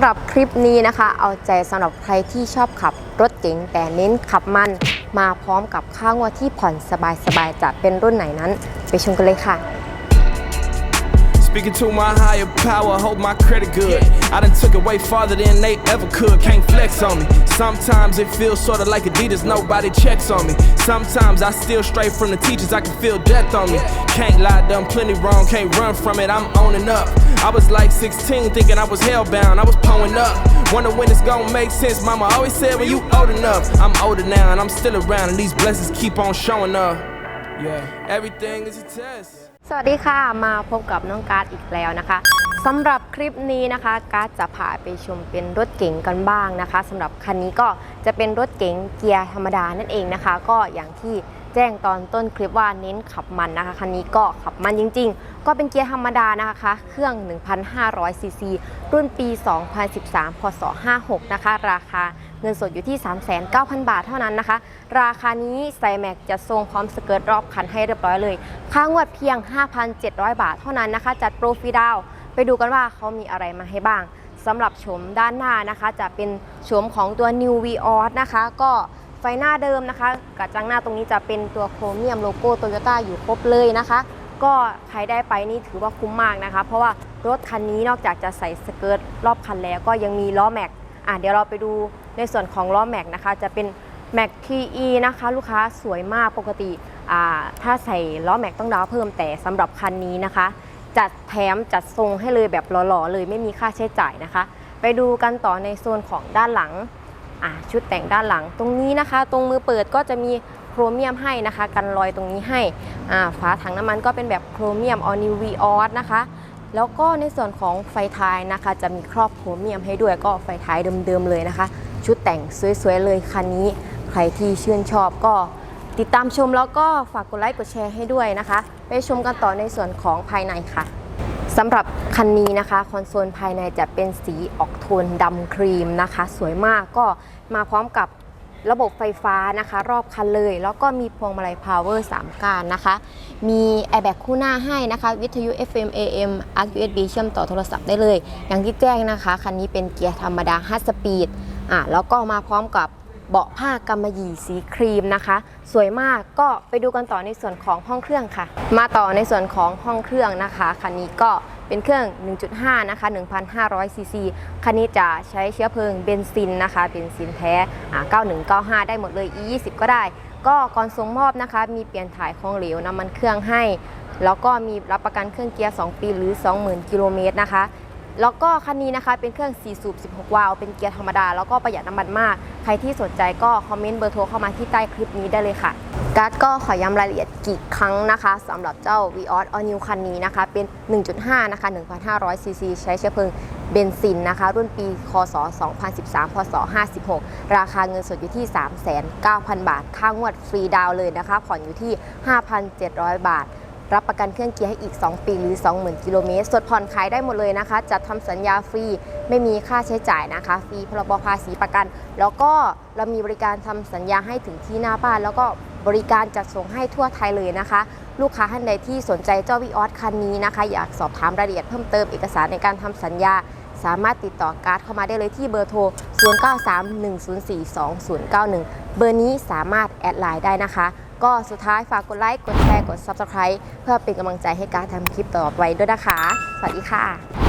ำหรับคลิปนี้นะคะ เอาใจสำหรับใครที่ชอบขับรถเก๋งแต่เน้นขับมัน มาพร้อมกับค่างวดที่ผ่อนสบายๆจะเป็นรุ่นไหนนั้น ไปชมกันเลยค่ะ Speaking to my higher power, hold my credit good. I done took it way farther than they ever could. Can't flex on me. Sometimes it feels sorta like Adidas, nobody checks on me. Sometimes I steal straight from the teachers, I can feel death on me. Can't lie, done plenty wrong, can't run from it, I'm owning up. I was like 16, thinking I was hellbound, I was pulling up. Wonder when it's gonna make sense. Mama always said when you old enough. I'm older now and I'm still around, and these blessings keep on showing up. Yeah, everything is a test. สวัสดีค่ะมาพบกับน้องการ์ดอีกแล้วนะคะสำหรับคลิปนี้นะคะการ์ดจะพาไปชมเป็นรถเก๋งกันบ้างนะคะสำหรับคันนี้ก็จะเป็นรถเก๋งเกียร์ธรรมดานั่นเองนะคะ ก็อย่างที่แจ้งตอนต้นคลิปว่าเน้นขับมันนะคะคันนี้ก็ขับมันจริง ๆ ก็เป็นเกียร์ธรรมดานะคะเครื่อง 1,500ซีซีรุ่นปี 2013 พศ 56 นะคะ ราคา เงินสดอยู่ที่ 39,000 บาทเท่านั้นนะคะ ราคานี้ไซแม็กจะทรงพร้อมสเกิร์ตรอบคันให้เรียบร้อยเลย ค่างวดเพียง 5,700 บาทเท่านั้นนะคะ จัดโปรฟรีดาว ไปดูกันว่าเขามีอะไรมาให้บ้างสำหรับโฉมด้านหน้านะคะ จะเป็นโฉมของตัว New v o s นะคะ ก็ไฟหน้าเดิมนะคะกระจังหน้าตรงนี้จะเป็นตัวโครเมียมโลโก้โตโยต้าอยู่ครบเลยนะคะ ก็ใครได้ไปนี่ถือว่าคุ้มมากนะคะ เพราะว่ารถคันนี้นอกจากจะใส่สเกิร์ตรอบคันแล้วก็ยังมีล้อแม็ก อะเดี๋ยวเราไปดูในส่วนของล้อแม็กนะคะ จะเป็นแม็ก TE นะคะ ลูกค้าสวยมากปกติอ่าถ้าใส่ล้อแม็กต้องดาวเพิ่มแต่สำหรับคันนี้นะคะ จัดแถมจัดทรงให้เลยแบบหล่อๆเลยไม่มีค่าใช้จ่ายนะคะ ไปดูกันต่อในโซนของด้านหลังอะชุดแต่งด้านหลัง ตรงนี้นะคะ ตรงมือเปิดก็จะมีโครเมียมให้นะคะ กันรอยตรงนี้ให้อ่าฝาถังน้ำมันก็เป็นแบบโครเมียมออนิวีออสนะคะ แล้วก็ในส่วนของไฟท้ายนะคะ จะมีครอบโครเมียมให้ด้วยก็ไฟท้ายเดิมๆเลยนะคะ ชุดแต่งสวยๆเลยคันนี้ ใครที่ชื่นชอบก็ติดตามชมแล้วก็ฝากกดไลค์กดแชร์ให้ด้วยนะคะ ไปชมกันต่อในส่วนของภายในค่ะสำหรับคันนี้นะคะคอนโซลภายในจะเป็นสีออกโทนดำครีมนะคะ สวยมากก็มาพร้อมกับ ระบบไฟฟ้านะคะ รอบคันเลย แล้วก็มีพวงมาลัยพาวเวอร์3การนะคะ มีแอร์แบ็กคู่หน้าให้นะคะ วิทยุ FM AM ARC USB เชื่อมต่อโทรศัพท์ได้เลย อย่างที่แจ้งนะคะ คันนี้เป็นเกียร์ธรรมดา 5 สปีดอะแล้วก็มาพร้อมกับเบาะผ้ากำมะหยี่สีครีมนะคะ สวยมากก็ไปดูกันต่อในส่วนของห้องเครื่องค่ะ มาต่อในส่วนของห้องเครื่องนะคะคันนี้ก็ เป็นเครื่อง 1.5 นะคะ 1,500 ซีซี คันนี้จะใช้เชื้อเพลิงเบนซินนะคะ เบนซินแท้อ่า9195 ได้หมดเลย E20 ก็ได้ ก็ก่อนส่งมอบนะคะ มีเปลี่ยนถ่ายของเหลวน้ำมันเครื่องให้ แล้วก็มีรับประกันเครื่องเกียร์ 2 ปีหรือ 20,000 กิโลเมตรนะคะ แล้วก็คันนี้นะคะเป็นเครื่อง4สูบ 16 วาล์วเป็นเกียร์ธรรมดา แล้วก็ประหยัดน้ำมันมาก ใครที่สนใจก็คอมเมนต์เบอร์โทรเข้ามาที่ใต้คลิปนี้ได้เลยค่ะการ์ดก็ขอย้ำรายละเอียดกี่ครั้งนะคะสำหรับเจ้า v ีออสออนิวคันนี้นะคะ เป็น 1.5 นะคะ 1,500 ซีซีใช้เชื้อเพลิงเบนซินนะคะ รุ่นปี คศ 2013 พศ 56 ราคาเงินสดอยู่ที่ 3,900บาท ค่างวดฟรีดาวเลยนะคะ ผ่อนอยู่ที่ 5,700 บาท รับประกันเครื่องเกียร์ให้อีก 2 ปีหรือ 20,000 กิโลเมตรสดผ่อนขายได้หมดเลยนะคะ จัดทำสัญญาฟรี ไม่มีค่าใช้จ่ายนะคะ ฟรีพรบภาษีประกัน แล้วก็เรามีบริการทำสัญญาให้ถึงที่หน้าบ้าน แล้วก็บริการจัดส่งให้ทั่วไทยเลยนะคะ ลูกค้าท่านใดที่สนใจเจ้าวีออสคันนี้นะคะ อยากสอบถามรายละเอียดเพิ่มเติมเอกสารในการทำสัญญาสามารถติดต่อการ์ดเข้ามาได้เลยที่เบอร์โทร 0931042091 เบอร์นี้สามารถแอดไลน์ได้นะคะ ก็สุดท้ายฝากกดไลค์ กดแชร์ กด Subscribe เพื่อเป็นกำลังใจให้การทำคลิปต่อไปด้วยนะคะ สวัสดีค่ะ